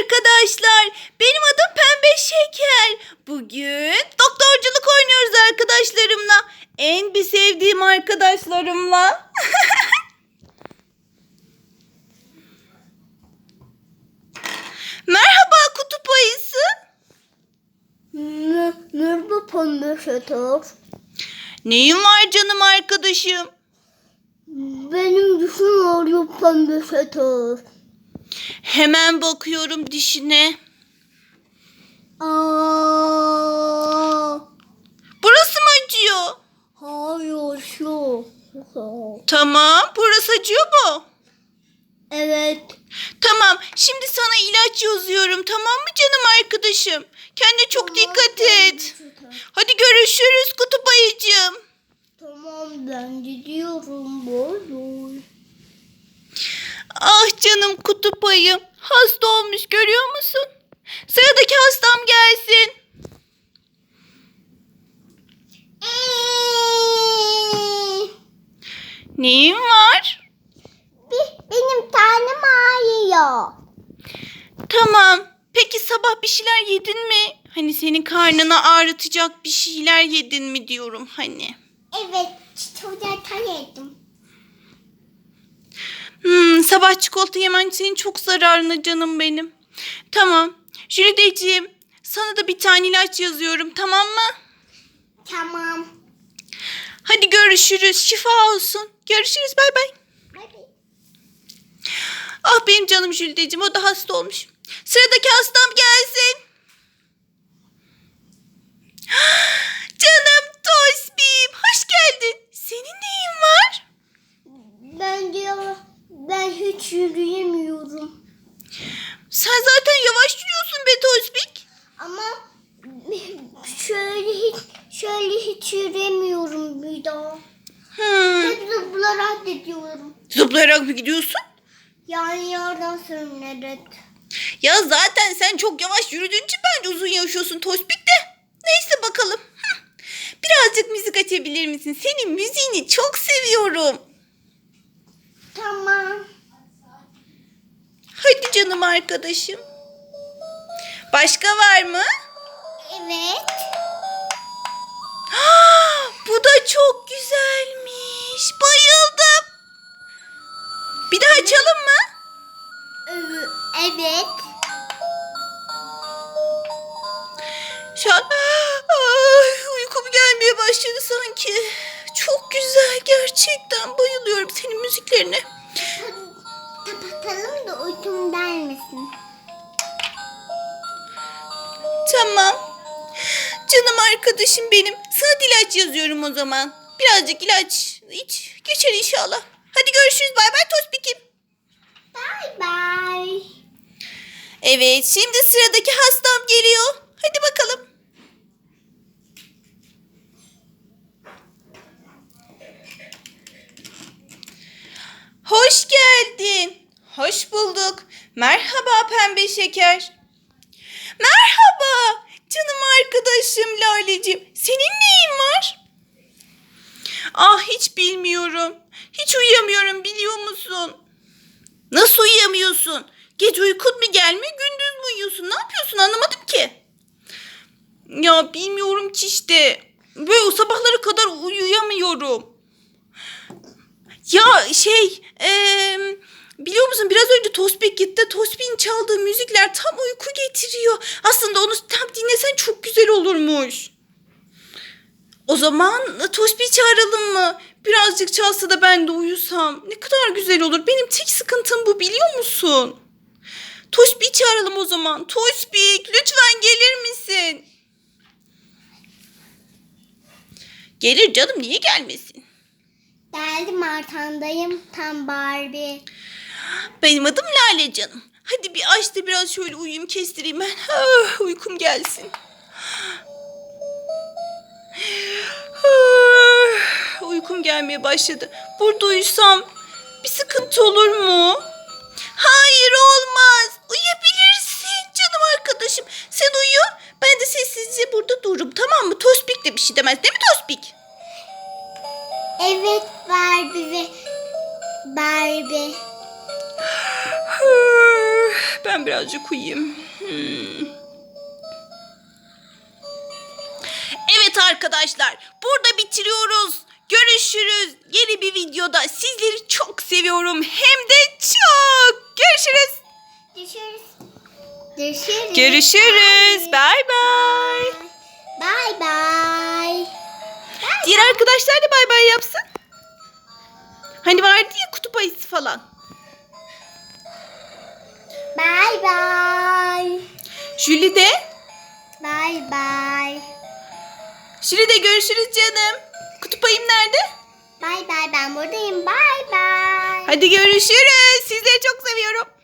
arkadaşlar. Benim adım Pembe Şeker. Bugün doktorculuk oynuyoruz arkadaşlarımla. En bir sevdiğim arkadaşlarımla. Merhaba kutup ayısı. Nerede pembe şeker? Neyin var canım arkadaşım? Benim dişim ağrıyor pembe şeker. Hemen bakıyorum dişine. Aa, Burası mı acıyor? hayır şu. Tamam. Burası acıyor mu? Evet. Tamam. Şimdi sana ilaç yazıyorum. Tamam mı canım arkadaşım? Kendine çok dikkat et. Hadi görüşürüz kutup ayıcığım. Tamam ben gidiyorum. Boy. Ah canım kutup ayım. Hasta olmuş görüyor musun? Sıradaki hastam gelsin. Neyin var? benim tanem ağrıyor. Tamam. Peki sabah bir şeyler yedin mi? Hani senin karnını ağrıtacak bir şeyler yedin mi diyorum hani. Evet çikolata yedim. Sabah çikolata yemen senin çok zararına canım benim. Tamam. Jülideciğim sana da bir tane ilaç yazıyorum tamam mı? Tamam. Hadi görüşürüz. Şifa olsun. Görüşürüz. Bay bay. Ah benim canım Jülideciğim o da hasta olmuş. Sıradaki hastam gelsin. Canım Tosbim hoş geldin. Senin neyin var? Ben diyor ben hiç yürüyemiyorum. Sen zaten yavaş yürüyorsun be Tosbik. Ama şöyle hiç şöyle hiç yürüyemiyorum bir daha. Hmm. Hep zıplarak gidiyorum. Zıplayarak mı gidiyorsun? Yani yerden sürünerek. Ya zaten sen çok yavaş yürüdüğün için bence uzun yaşıyorsun Tospik de. Neyse bakalım. Birazcık müzik açabilir misin? Senin müziğini çok seviyorum. Tamam. Hadi canım arkadaşım. Başka var mı? Evet. Bu da çok güzelmiş. Bayıldım. Bir daha açalım mı? Evet. Şu an ay, uykum gelmeye başladı sanki. Çok güzel gerçekten bayılıyorum senin müziklerine. Kapatalım da uykum gelmesin. Tamam. Canım arkadaşım benim. Sana ilaç yazıyorum o zaman. Birazcık ilaç iç. Geçer inşallah. Hadi görüşürüz. Bay bay Tospik'im. Bye bye. Evet şimdi sıradaki hastam geliyor. Hadi bakalım. Hoş geldin. Hoş bulduk. Merhaba pembe şeker. Merhaba canım arkadaşım Laleciğim. Senin neyin var? Ah hiç bilmiyorum. Hiç uyuyamıyorum biliyor musun? Nasıl uyuyamıyorsun? Gece uykun mu gelmiyor gündüz mü uyuyorsun? Ne yapıyorsun anlamadım ki. Ya bilmiyorum ki işte. Böyle o sabahlara kadar uyuyamıyorum. Ya şey eee, önce Tospik gitti. Tospik'in çaldığı müzikler tam uyku getiriyor. Aslında onu tam dinlesen çok güzel olurmuş. O zaman Tospik'i çağıralım mı? Birazcık çalsa da ben de uyusam. Ne kadar güzel olur. Benim tek sıkıntım bu biliyor musun? Tospik'i çağıralım o zaman. Tospik lütfen gelir misin? Gelir canım niye gelmesin? Geldim arkandayım tam Barbie. Benim adım Lale canım. Hadi bir aç da biraz şöyle uyuyayım kestireyim ben. Ah, uykum gelsin. Ah, uykum gelmeye başladı. Burada uyusam bir sıkıntı olur mu? Hayır olmaz. Uyuyabilirsin canım arkadaşım. Sen uyu. Ben de sessizce burada dururum tamam mı? Tospik de bir şey demez değil mi Tospik? Evet Barbie Barbie. Ben birazcık uyuyayım. Hmm. Evet arkadaşlar burada bitiriyoruz. Görüşürüz. Yeni bir videoda sizleri çok seviyorum. Hem de çok. Görüşürüz. Görüşürüz. Görüşürüz. Görüşürüz. Bye bye. Bye bye. Diğer arkadaşlar da bay bay yapsın. Hani vardı ya kutup ayısı falan. Bye bye. Julie de. Bye bye. Julie de görüşürüz canım. Kutup ayım nerede? Bye bye ben buradayım. Bye bye. Hadi görüşürüz. Sizleri çok seviyorum.